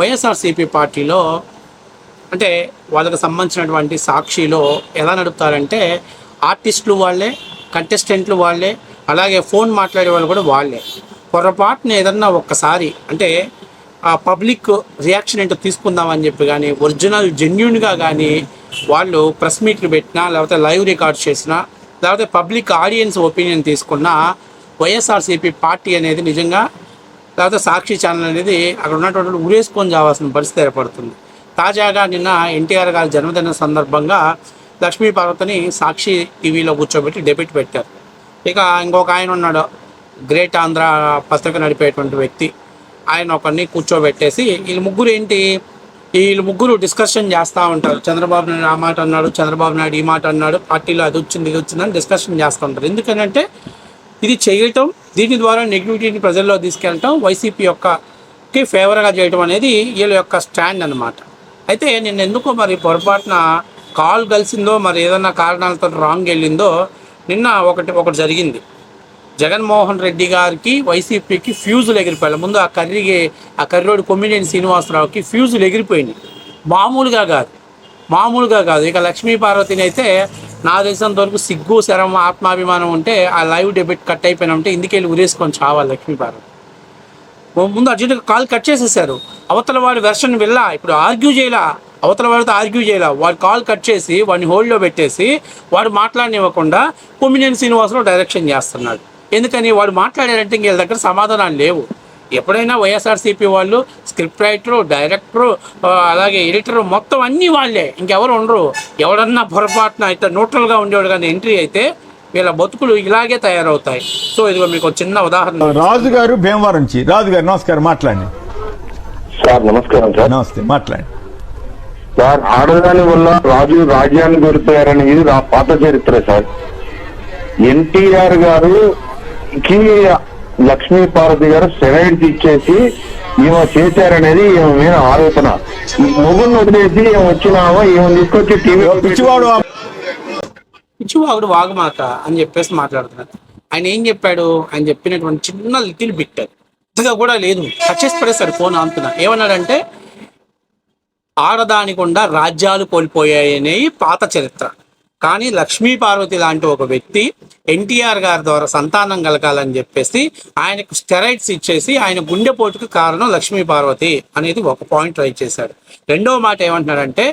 వైఎస్ఆర్సీపీ పార్టీలో అంటే వాళ్ళకి సంబంధించినటువంటి సాక్షిలో ఎలా నడుపుతారంటే ఆర్టిస్టులు వాళ్ళే కంటెస్టెంట్లు వాళ్ళే అలాగే ఫోన్ మాట్లాడే వాళ్ళు కూడా వాళ్ళే. పొరపాటున ఏదన్నా ఒక్కసారి అంటే ఆ పబ్లిక్ రియాక్షన్ ఏంటో తీసుకుందామని చెప్పి కానీ ఒరిజినల్ జెన్యున్గా కానీ వాళ్ళు ప్రెస్ మీట్లు పెట్టినా లేకపోతే లైవ్ రికార్డ్ చేసినా లేకపోతే పబ్లిక్ ఆడియన్స్ ఒపీనియన్ తీసుకున్నా వైఎస్ఆర్సీపీ పార్టీ అనేది నిజంగా తర్వాత సాక్షి ఛానల్ అనేది అక్కడ ఉన్నటువంటి ఉరేసుకొని చావాల్సిన పరిస్థితి ఏర్పడుతుంది. తాజాగా నిన్న ఎన్టీఆర్ గారి జన్మదిన సందర్భంగా లక్ష్మీ పార్వతిని సాక్షి టీవీలో కూర్చోబెట్టి డెబిట్ పెట్టారు. ఇక ఇంకొక ఆయన ఉన్నాడు గ్రేట్ ఆంధ్ర పత్రిక నడిపేటువంటి వ్యక్తి. ఆయన ఒకరిని కూర్చోబెట్టేసి వీళ్ళు ముగ్గురు ఏంటి? వీళ్ళు ముగ్గురు డిస్కషన్ చేస్తూ ఉంటారు. చంద్రబాబు నాయుడు ఆ మాట అన్నాడు చంద్రబాబు నాయుడు ఈ మాట అన్నాడు పార్టీలో అది వచ్చింది ఇది వచ్చిందని డిస్కషన్ చేస్తూ ఉంటారు. ఎందుకంటే ఇది చేయటం దీని ద్వారా నెగిటివిటీని ప్రజల్లో తీసుకెళ్ళటం వైసీపీ యొక్కకి ఫేవర్గా చేయటం అనేది వీళ్ళ యొక్క స్టాండ్ అన్నమాట. అయితే నేను ఎందుకో మరి పొరపాటున కాల్ కలిసిందో మరి ఏదన్నా కారణాలతో రాంగ్ వెళ్ళిందో నిన్న ఒకటి ఒకటి జరిగింది. జగన్మోహన్ రెడ్డి గారికి వైసీపీకి ఫ్యూజులు ఎగిరిపోయాయి. ముందు ఆ కర్రీకి ఆ కర్రోడు కొమ్మినేని శ్రీనివాసరావుకి ఫ్యూజులు ఎగిరిపోయినాయి. మామూలుగా కాదు. మామూలుగా కాదు. ఇక లక్ష్మీ పార్వతిని అయితే నా తెలిసినంత వరకు సిగ్గు శరం ఆత్మాభిమానం ఉంటే ఆ లైవ్ డెబిట్ కట్ అయిపోయినా ఉంటే ఇందుకెళ్ళి ఉరేసుకొని చావాలి లక్ష్మీ పార్వతి ముందు అర్జెంట్గా కాల్ కట్ చేసేసారు. అవతల వాడి వెర్షన్ వెళ్ళా. ఇప్పుడు ఆర్గ్యూ చేయలా. అవతల వాడితో ఆర్గ్యూ చేయలా. వాడు కాల్ కట్ చేసి వాడిని హోల్డ్లో పెట్టేసి వాడు మాట్లాడనివ్వకుండా కొమ్మినేని శ్రీనివాసరావు డైరెక్షన్ చేస్తున్నాడు. ఎందుకని? వాడు మాట్లాడారంటే ఇంక దగ్గర సమాధానాలు లేవు. ఎప్పుడైనా వైఎస్ఆర్సీపీ వాళ్ళు స్క్రిప్ట్ రైటరు డైరెక్టరు అలాగే ఎడిటరు మొత్తం అన్నీ వాళ్ళే. ఇంకెవరు ఉండరు. ఎవడన్నా పొరపాటున అయితే న్యూట్రల్గా ఉండేవాడు కానీ ఎంట్రీ అయితే వీళ్ళ బతుకులు ఇలాగే తయారవుతాయి. సో ఇదిగో మీకు ఒక చిన్న ఉదాహరణ. రాజు గారు భీమవరం నుంచి. రాజు గారు నమస్కారం మాట్లాడండి. సార్ నమస్కారం సార్. నమస్తే మాట్లాడండి. సార్ ఆడదాని వల్ల రాజు రాజ్యాన్ని కోల్పోయారనేది నా పాత చరిత్ర సార్. ఎన్టీఆర్ గారు కి లక్ష్మీ పార్వతి గారు స్టెరాయిడ్స్ ఇచ్చేసి ఈమె చేశారనేది ఈమె మీద ఆరోపణ. మొగుడిని వదిలేసి ఈమె వచ్చినామో ఈమె తీసుకొచ్చి టీవీ పిచ్చివాడు వాగమాక అని చెప్పేసి మాట్లాడుతున్నాడు. ఆయన ఏం చెప్పాడు? ఆయన చెప్పినటువంటి చిన్న లిటిల్ బిట్ అంతగా కూడా లేదు. టచ్ చేసి పడేస్తాడు ఫోన్ అంటున్నా ఏమన్నాడంటే ఆడదానికుండా రాజ్యాలు కోల్పోయాయనే పాత చరిత్ర. కానీ లక్ష్మీ పార్వతి లాంటి ఒక వ్యక్తి ఎన్టీఆర్ గారి ద్వారా సంతానం కలగాలని చెప్పేసి ఆయనకు స్టెరాయిడ్స్ ఇచ్చేసి ఆయన గుండెపోటుకు కారణం లక్ష్మీ పార్వతి అనేది ఒక పాయింట్ ట్రై చేశాడు. రెండవ మాట ఏమంటున్నాడంటే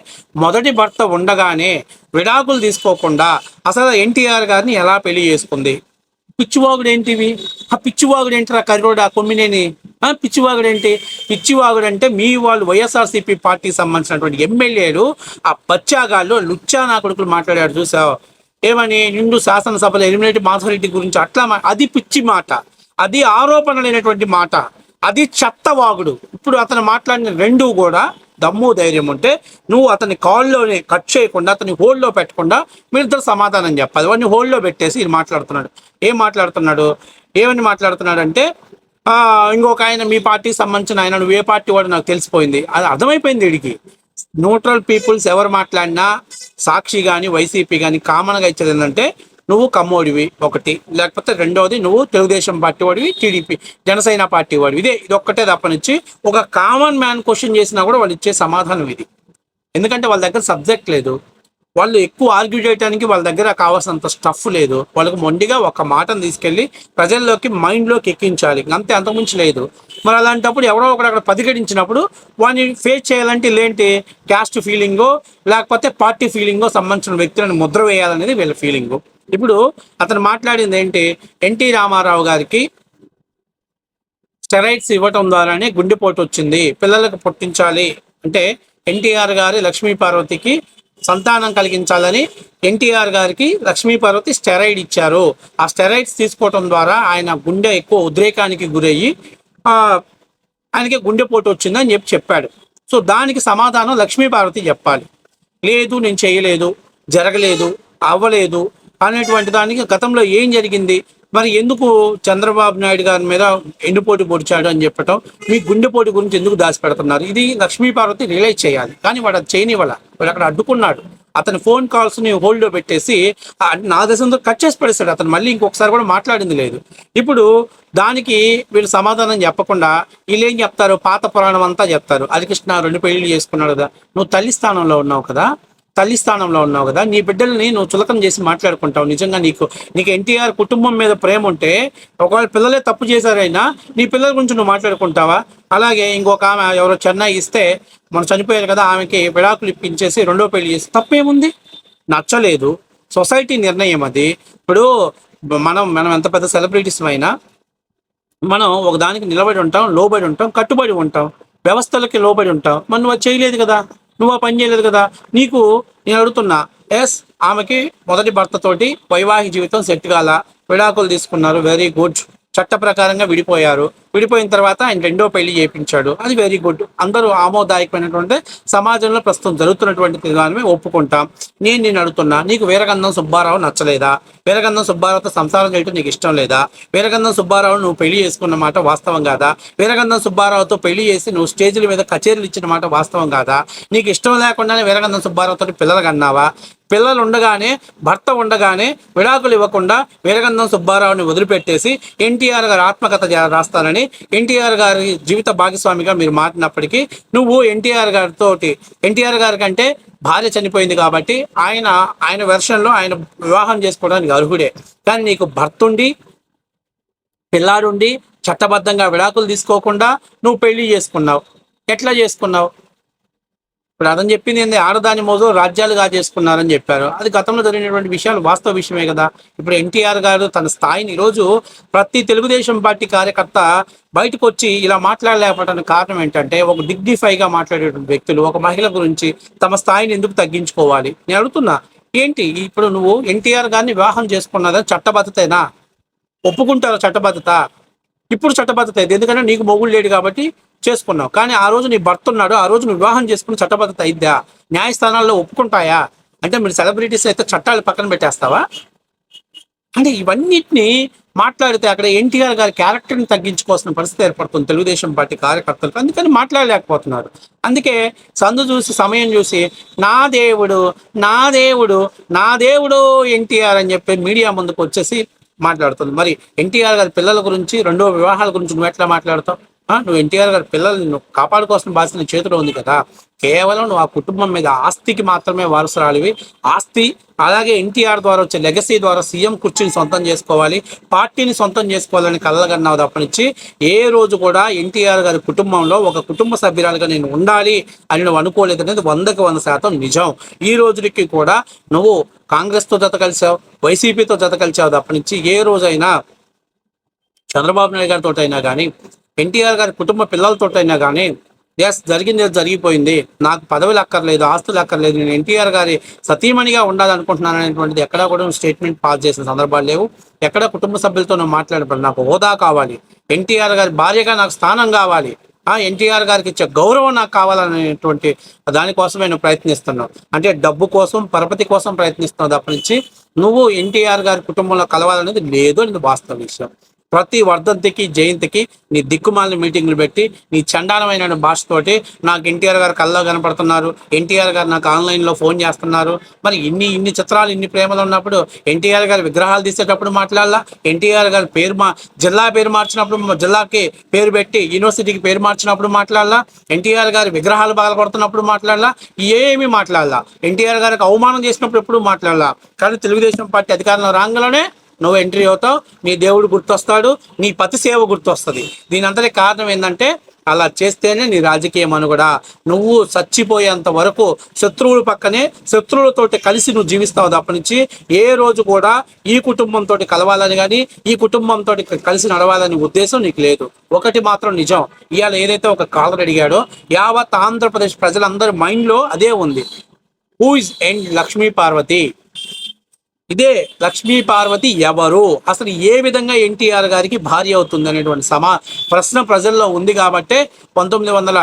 మొదటి భర్త ఉండగానే విడాకులు తీసుకోకుండా అసలు ఎన్టీఆర్ గారిని ఎలా పెళ్ళి చేసుకుంది? పిచ్చివాగుడు ఏంటివి ఆ పిచ్చివాగుడు ఏంటిరా కర్రోడు ఆ కొమ్మినేని? ఆ పిచ్చివాగుడు ఏంటి పిచ్చివాగుడు అంటే మీ వాళ్ళు వైఎస్ఆర్సీపీ పార్టీకి సంబంధించినటువంటి ఎమ్మెల్యేలు ఆ బచ్చాగాళ్ళు లుచ్చా నా కొడుకులు మాట్లాడాడు చూసావు? ఏమని నిండు శాసనసభలో ఎలిమినేటి మాధవరెడ్డి గురించి అట్లా అది పిచ్చి మాట. అది ఆరోపణ లేనటువంటి మాట. అది చెత్తవాగుడు. ఇప్పుడు అతను మాట్లాడిన రెండు కూడా దమ్ము ధైర్యం ఉంటే నువ్వు అతని కాల్లోనే కట్ చేయకుండా అతని హోల్డ్లో పెట్టకుండా మీరిద్దరు సమాధానం చెప్పాలి వాడిని హోల్డ్లో పెట్టేసి ఇది మాట్లాడుతున్నాడు. ఏం మాట్లాడుతున్నాడు? ఏమని మాట్లాడుతున్నాడు అంటే "ఆ, ఇంకొక ఆయన మీ పార్టీకి సంబంధించిన ఆయన నువ్వు ఏ పార్టీ వాడు నాకు తెలిసిపోయింది. అది అర్థమైపోయింది వీడికి న్యూట్రల్ పీపుల్స్ ఎవరు మాట్లాడినా సాక్షి కానీ వైసీపీ కానీ కామన్గా ఇచ్చేది ఏంటంటే నువ్వు కమ్మోడివి ఒకటి లేకపోతే రెండవది నువ్వు తెలుగుదేశం పార్టీ వాడివి టీడీపీ జనసేన పార్టీ వాడివి. ఇదే ఇది ఒక్కటే తప్పనిచ్చి ఒక కామన్ మ్యాన్ క్వశ్చన్ చేసినా కూడా వాళ్ళు ఇచ్చే సమాధానం ఇది. ఎందుకంటే వాళ్ళ దగ్గర సబ్జెక్ట్ లేదు. వాళ్ళు ఎక్కువ ఆర్గ్యూ చేయడానికి వాళ్ళ దగ్గర కావాల్సినంత స్టఫ్ లేదు. వాళ్ళకి మొండిగా ఒక మాటను తీసుకెళ్ళి ప్రజల్లోకి మైండ్లోకి ఎక్కించాలి. అంతే అంతకుమించి లేదు. మరి అలాంటప్పుడు ఎవరో ఒకడు అక్కడ పదిగడించినప్పుడు వాడిని ఫేస్ చేయాలంటే లేంటి క్యాస్ట్ ఫీలింగో లేకపోతే పార్టీ ఫీలింగో సంబంధించిన వ్యక్తులను ముద్ర వేయాలనేది వీళ్ళ ఫీలింగు ఇప్పుడు అతను మాట్లాడింది ఏంటి? ఎన్టీ రామారావు గారికి స్టెరాయిడ్స్ ఇవ్వటం ద్వారానే గుండెపోటు వచ్చింది. పిల్లలకు పుట్టించాలి. అంటే ఎన్టీఆర్ గారి లక్ష్మీ పార్వతికి సంతానం కలిగించాలని ఎన్టీఆర్ గారికి లక్ష్మీపార్వతి స్టెరాయిడ్ ఇచ్చారు. ఆ స్టెరాయిడ్స్ తీసుకోవటం ద్వారా ఆయన గుండె ఎక్కువ ఉద్రేకానికి గురయ్యి ఆయనకి గుండెపోటు వచ్చిందని చెప్పి చెప్పాడు. సో దానికి సమాధానం లక్ష్మీపార్వతి చెప్పాలి. లేదు నేను చేయలేదు జరగలేదు అవ్వలేదు అనేటువంటి దానికి గతంలో ఏం జరిగింది? మరి ఎందుకు చంద్రబాబు నాయుడు గారి మీద ఎండుపోటు పొడిచాడు అని చెప్పటం? మీ గుండెపోటు గురించి ఎందుకు దాచిపెడుతున్నారు? ఇది లక్ష్మీపార్వతి రియలైజ్ చేయాలి. కానీ వాడు అది చేయనివ్వాల. అక్కడ అడ్డుకున్నాడు. అతని ఫోన్ కాల్స్ని హోల్డ్లో పెట్టేసి నా దేశంతో కట్ చేసి పడేశాడు. అతను మళ్ళీ ఇంకొకసారి కూడా మాట్లాడింది లేదు. ఇప్పుడు దానికి వీళ్ళు సమాధానం చెప్పకుండా వీళ్ళు ఏం చెప్తారు? పాత పురాణం అంతా చెప్తారు. హరికృష్ణ రెండు పెళ్ళి చేసుకున్నాడు కదా. నువ్వు తల్లి స్థానంలో ఉన్నావు కదా. తల్లి స్థానంలో ఉన్నావు కదా. నీ బిడ్డల్ని నువ్వు చులకం చేసి మాట్లాడుకుంటావు. నిజంగా నీకు నీకు ఎన్టీఆర్ కుటుంబం మీద ప్రేమ ఉంటే ఒకవేళ పిల్లలే తప్పు చేశారైనా నీ పిల్లల గురించి నువ్వు మాట్లాడుకుంటావా? అలాగే ఇంకొక ఆమె ఎవరో చెన్నై ఇస్తే మనం చనిపోయారు కదా ఆమెకి విడాకులు ఇప్పించేసి రెండో పెళ్ళి చేసి తప్పేముంది? నచ్చలేదు. సొసైటీ నిర్ణయం అది. ఇప్పుడు మనం మనం ఎంత పెద్ద సెలబ్రిటీస్ అయినా మనం ఒక దానికి నిలబడి ఉంటాం లోబడి ఉంటాం కట్టుబడి ఉంటాం. వ్యవస్థలకి లోబడి ఉంటాం. మనం నువ్వు చేయలేదు కదా. నువ్వు ఆ పని చేయలేదు కదా. నీకు నేను అడుగుతున్నా ఎస్ ఆమెకి మొదటి భర్తతోటి వైవాహిక జీవితం సెట్ కాల. విడాకులు తీసుకున్నారు. Very good. చట్ట ప్రకారంగా విడిపోయారు. విడిపోయిన తర్వాత ఆయన రెండో పెళ్ళి చేయించాడు. అది వెరీ గుడ్ అందరూ ఆమోదాయకమైనటువంటి సమాజంలో ప్రస్తుతం జరుగుతున్నటువంటి విధానమే ఒప్పుకుంటాం. నేను నేను అడుగుతున్నా నీకు వీరగంధం సుబ్బారావు నచ్చలేదా? వీరగంధం సుబ్బారావుతో సంసారం చేయటం నీకు ఇష్టం లేదా? వీరగంధం సుబ్బారావు నువ్వు పెళ్ళి చేసుకున్న మాట వాస్తవం కాదా? వీరగంధం సుబ్బారావుతో పెళ్ళి చేసి నువ్వు స్టేజ్ల మీద కచేరీలు ఇచ్చిన మాట వాస్తవం కాదా? నీకు ఇష్టం లేకుండానే వీరగంధం సుబ్బారావుతో పిల్లలు కన్నావా? పిల్లలు ఉండగానే భర్త ఉండగానే విడాకులు ఇవ్వకుండా వీరగంధం సుబ్బారావుని వదిలిపెట్టేసి ఎన్టీఆర్ గారు ఆత్మకథ రాస్తానని ఎన్టీఆర్ గారి జీవిత భాగస్వామిగా మీరు మారినప్పటికీ నువ్వు ఎన్టీఆర్ గారితో ఎన్టీఆర్ గారి కంటే భార్య చనిపోయింది కాబట్టి ఆయన ఆయన వెర్షన్లో ఆయన వివాహం చేసుకోవడానికి అర్హుడే. కానీ నీకు భర్తుండి పిల్లాడుండి చట్టబద్ధంగా విడాకులు తీసుకోకుండా నువ్వు పెళ్ళి చేసుకున్నావు. ఎట్లా చేసుకున్నావు? ఇప్పుడు అతను చెప్పింది ఏంది? ఆడదాని మోజు రాజ్యాలుగా చేసుకున్నారని చెప్పారు. అది గతంలో జరిగినటువంటి విషయాలు వాస్తవ విషయమే కదా. ఇప్పుడు ఎన్టీఆర్ గారు తన స్థాయిని ఈరోజు ప్రతి తెలుగుదేశం పార్టీ కార్యకర్త బయటకు వచ్చి ఇలా మాట్లాడలేకపోవడానికి కారణం ఏంటంటే ఒక డిగ్నిఫైగా మాట్లాడేటువంటి వ్యక్తులు ఒక మహిళ గురించి తమ స్థాయిని ఎందుకు తగ్గించుకోవాలి? నేను అడుగుతున్నా ఏంటి ఇప్పుడు నువ్వు ఎన్టీఆర్ గారిని వివాహం చేసుకున్నదా? చట్టబద్ధతేనా? ఒప్పుకుంటారా చట్టబద్ధత? ఇప్పుడు చట్టబద్ధత అయితే ఎందుకంటే నీకు మొగుడు లేడు కాబట్టి చేసుకున్నావు. కానీ ఆ రోజు నీ భర్త ఉన్నాడు. ఆ రోజు వివాహం చేసుకుని చట్టబద్ధత అయిద్దా న్యాయస్థానాల్లో ఒప్పుకుంటాయా? అంటే మీరు సెలబ్రిటీస్ అయితే చట్టాలు పక్కన పెట్టేస్తావా? అంటే ఇవన్నిటిని మాట్లాడితే అక్కడ ఎన్టీఆర్ గారి క్యారెక్టర్ని తగ్గించుకోవాల్సిన పరిస్థితి ఏర్పడుతుంది. తెలుగుదేశం పార్టీ కార్యకర్తలకు అందుకని మాట్లాడలేకపోతున్నారు. అందుకే సందు చూసి సమయం చూసి నా దేవుడు నా దేవుడు నా దేవుడు ఎన్టీఆర్ అని చెప్పి మీడియా ముందుకు వచ్చేసి మాట్లాడుతుంది. మరి ఎన్టీఆర్ గారి పిల్లల గురించి రెండో వివాహాల గురించి నువ్వు ఎట్లా మాట్లాడతావు? నువ్వు ఎన్టీఆర్ గారి పిల్లల్ని నువ్వు కాపాడుకోవాల్సిన బాధ్యత నీ చేతిలో ఉంది కదా. కేవలం నువ్వు ఆ కుటుంబం మీద ఆస్తికి మాత్రమే వారసురాలివి. ఆస్తి అలాగే ఎన్టీఆర్ ద్వారా వచ్చే లెగసీ ద్వారా సీఎం కుర్చీని సొంతం చేసుకోవాలి పార్టీని సొంతం చేసుకోవాలని కలగన్నావు తప్పనిచ్చి ఏ రోజు కూడా ఎన్టీఆర్ గారి కుటుంబంలో ఒక కుటుంబ సభ్యురాలుగా నేను ఉండాలి అని నువ్వు అనుకోలేదు అనేది వందకి వంద శాతం నిజం. ఈ రోజుకి కూడా నువ్వు కాంగ్రెస్తో జత కలిసావు వైసీపీతో జత కలిసావు తప్పనిచ్చి ఏ రోజైనా చంద్రబాబు నాయుడు గారితో అయినా కానీ ఎన్టీఆర్ గారి కుటుంబ పిల్లలతో అయినా కానీ ఎస్ జరిగింది జరిగిపోయింది. నాకు పదవులు అక్కర్లేదు ఆస్తులు అక్కర్లేదు. నేను ఎన్టీఆర్ గారి సతీమణిగా ఉండాలనుకుంటున్నాను అనేటువంటిది ఎక్కడా కూడా స్టేట్మెంట్ పాస్ చేసిన సందర్భాలు లేవు. ఎక్కడ కుటుంబ సభ్యులతో మాట్లాడబడి నాకు హోదా కావాలి. ఎన్టీఆర్ గారి భార్యగా నాకు స్థానం కావాలి. ఆ ఎన్టీఆర్ గారికి ఇచ్చే గౌరవం నాకు కావాలనేటువంటి దానికోసం నేను ప్రయత్నిస్తున్నాను అంటే డబ్బు కోసం పరపతి కోసం ప్రయత్నిస్తున్నావు తప్ప నుంచి నువ్వు ఎన్టీఆర్ గారి కుటుంబంలో కలవాలనేది లేదు అనేది వాస్తవ విషయం. ప్రతి వర్ధంతికి జయంతికి నీ దిక్కుమాలిన మీటింగ్లు పెట్టి నీ చండాలమైన భాషతోటి నాకు ఎన్టీఆర్ గారు కల్లో కనపడుతున్నారు. ఎన్టీఆర్ గారు నాకు ఆన్లైన్లో ఫోన్ చేస్తున్నారు. మరి ఇన్ని ఇన్ని చిత్రాలు ఇన్ని ప్రేమలు ఉన్నప్పుడు ఎన్టీఆర్ గారి విగ్రహాలు తీసేటప్పుడు మాట్లాడాలా? ఎన్టీఆర్ గారి పేరు మా జిల్లా పేరు మార్చినప్పుడు జిల్లాకి పేరు పెట్టి యూనివర్సిటీకి పేరు మార్చినప్పుడు మాట్లాడాలా? ఎన్టీఆర్ గారి విగ్రహాలు బాధపడుతున్నప్పుడు మాట్లాడాలా? ఏమీ మాట్లాడాలా. ఎన్టీఆర్ గారికి అవమానం చేసినప్పుడు ఎప్పుడు మాట్లాడాలా. కానీ తెలుగుదేశం పార్టీ అధికారంలో రాగానే నువ్వు ఎంట్రీ అవుతావు నీ దేవుడు గుర్తొస్తాడు నీ పతి సేవ గుర్తొస్తుంది. దీని అంతటి కారణం ఏంటంటే అలా చేస్తేనే నీ రాజకీయ కూడా నువ్వు చచ్చిపోయేంత వరకు శత్రువుల పక్కనే శత్రువులతోటి కలిసి నువ్వు జీవిస్తావు తప్పనుంచి ఏ రోజు కూడా ఈ కుటుంబంతో కలవాలని కానీ ఈ కుటుంబంతో కలిసి నడవాలని ఉద్దేశం నీకు లేదు. ఒకటి మాత్రం నిజం. ఇవాళ ఏదైతే ఒక కాలర్ అడిగాడో యావత్ ఆంధ్రప్రదేశ్ ప్రజలందరి మైండ్లో అదే ఉంది. Who is and Lakshmi Parvathi ఇదే లక్ష్మీ పార్వతి ఎవరు? అసలు ఏ విధంగా ఎన్టీఆర్ గారికి భార్య అవుతుంది అనేటువంటి సమా ప్రశ్న ప్రజల్లో ఉంది కాబట్టే పంతొమ్మిది వందల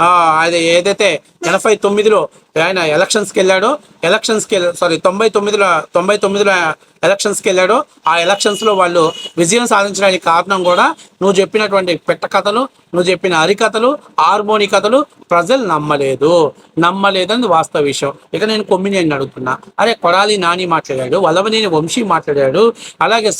ఆ, అది ఏదైతే ఎనభై తొమ్మిదిలో ఆయన ఎలక్షన్స్కి వెళ్ళాడో ఎలక్షన్స్కి సారీ తొంభై తొమ్మిదిలో తొంభై తొమ్మిదిలో ఎలక్షన్స్కి వెళ్ళాడో ఆ ఎలక్షన్స్లో వాళ్ళు విజయం సాధించడానికి కారణం కూడా నువ్వు చెప్పినటువంటి పెట్ట కథలు నువ్వు చెప్పిన హరికథలు హార్మోని కథలు ప్రజలు నమ్మలేదు. నమ్మలేదని వాస్తవ విషయం. ఇక నేను కొమ్మినేని అడుగుతున్నా. అరే కొడాలి నాని మాట్లాడాడు వల్లవనేని వంశీ మాట్లాడాడు అలాగే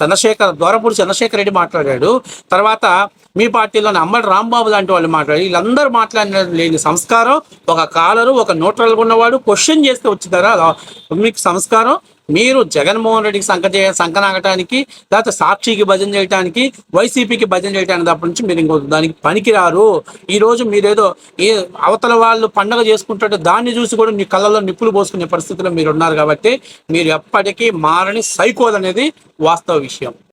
చంద్రశేఖర్ దోరపూడి చంద్రశేఖర్ రెడ్డి మాట్లాడాడు తర్వాత మీ పార్టీలోని అమ్మడి రాంబాబు లాంటి వాళ్ళు మాట్లాడారు. వీళ్ళందరూ మాట్లాడిన లేని సంస్కారం ఒక కాలరు ఒక న్యూట్రల్ ఉన్నవాడు క్వశ్చన్ చేస్తే వచ్చిందారా? మీకు సంస్కారం? మీరు జగన్మోహన్ రెడ్డికి సంక చే సంకనాగటానికి లేకపోతే సాక్షికి భజన చేయడానికి వైసీపీకి భజన చేయడానికి తప్ప నుంచి మీరు ఇంకో దానికి పనికిరారు. ఈ రోజు మీరేదో ఏ అవతల వాళ్ళు పండగ చేసుకుంటుంటే దాన్ని చూసి కూడా మీ కళ్ళల్లో నిప్పులు పోసుకునే పరిస్థితిలో మీరు ఉన్నారు కాబట్టి మీరు ఎప్పటికీ మారని సైకోల్ అనేది వాస్తవ విషయం.